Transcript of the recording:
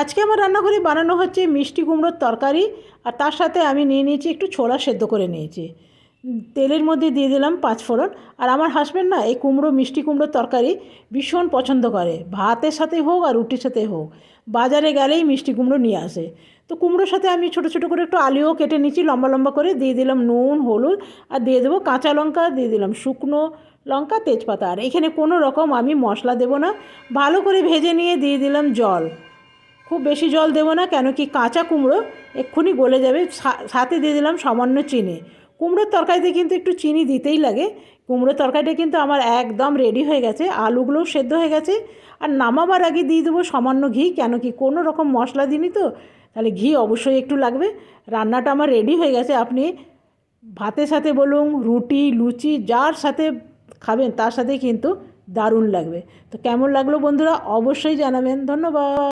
আজকে আমার রান্নাঘরে বানানো হচ্ছে মিষ্টি কুমড়োর তরকারি আর তার সাথে আমি নিয়ে নিয়েছি একটু ছোলা সেদ্ধ করে নিয়েছি। তেলের মধ্যে দিয়ে দিলাম পাঁচ ফোড়ন। আর আমার হাজব্যান্ড না এই কুমড়ো, মিষ্টি কুমড়োর তরকারি ভীষণ পছন্দ করে। ভাতের সাথে হোক আর রুটির সাথে হোক, বাজারে গেলেই মিষ্টি কুমড়ো নিয়ে আসে। তো কুমড়োর সাথে আমি ছোটো ছোটো করে একটু আলুও কেটে নিচ্ছি লম্বা লম্বা করে। দিয়ে দিলাম নুন, হলুদ আর দিয়ে দেবো কাঁচা লঙ্কা, দিয়ে দিলাম শুকনো লঙ্কা, তেজপাতা। আর এখানে কোনো রকম আমি মশলা দেবো না। ভালো করে ভেজে নিয়ে দিয়ে দিলাম জল। খুব বেশি জল দেবো না, কেন কি কাঁচা কুমড়ো এক্ষুনি গলে যাবে। সাথে দিয়ে দিলাম সামান্য চিনি। কুমড়োর তরকারিতে কিন্তু একটু চিনি দিতেই লাগে। কুমড়োর তরকারিটা কিন্তু আমার একদম রেডি হয়ে গেছে, আলুগুলোও সেদ্ধ হয়ে গেছে। আর নামাবার আগে দিয়ে দেবো সামান্য ঘি, কেন কি কোনো রকম মশলা দিইনি তো, তাহলে ঘি অবশ্যই একটু লাগবে। রান্নাটা আমার রেডি হয়ে গেছে, আপনি ভাতের সাথে বলুন, রুটি, লুচি, যার সাথে খাবেন, তার সাথেই কিন্তু দারুণ লাগবে। তো কেমন লাগল বন্ধুরা, অবশ্যই জানাবেন। ধন্যবাদ।